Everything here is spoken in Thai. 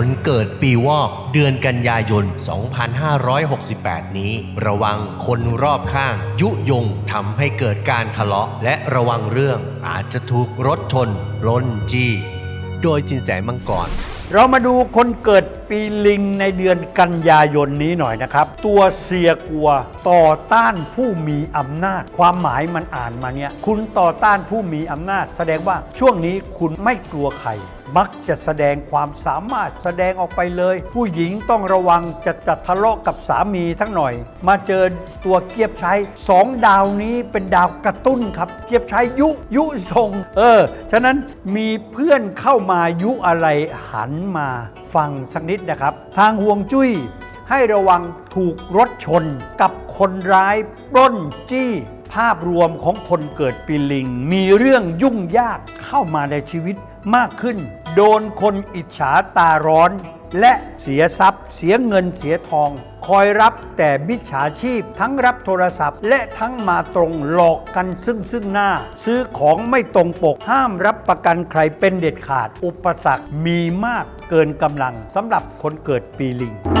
คนเกิดปีวอกเดือนกันยายน 2568 นี้ ระวังคนรอบข้าง ยุยงทำให้เกิดการทะเลาะ และระวังเรื่องอาจจะถูกรถชนล้นจี้ โดยจินแสมังกร เรามาดูคนเกิดปีลิงในเดือนกันยายนนี้หน่อยนะครับ ตัวเสียกลัวต่อต้านผู้มีอำนาจ ความหมายมันอ่านมาเนี่ยคุณต่อต้านผู้มีอำนาจ แสดงว่าช่วงนี้คุณไม่กลัวใครมักจะแสดงความสามารถแสดงออกไปเลย ผู้หญิงต้องระวังจะจะทะเลาะกับสามีทั้งหน่อย มาเจอตัวเกียบใช้สองดาวนี้เป็นดาวกระตุ้นครับ เกียบใช้ยุยุทรงเออฉะนั้นมีเพื่อนเข้ามายุอะไรหันมาฟังสักนิดนะครับ ทางห่วงจุ้ยให้ระวังถูกรถชนกับคนร้ายปล้นจี้ภาพรวมของคนเกิดปีลิง มีเรื่องยุ่งยากเข้ามาในชีวิตมากขึ้น โดนคนอิจฉาตาร้อน และเสียทรัพย์ เสียเงินเสียทอง คอยรับแต่มิจฉาชีพ ทั้งรับโทรศัพท์ และทั้งมาตรงหลอกกันซึ่งซึ่งหน้า ซื้อของไม่ตรงปกห้ามรับประกันใครเป็นเด็ดขาด อุปสรรคมีมากเกินกำลังสำหรับคนเกิดปีลิง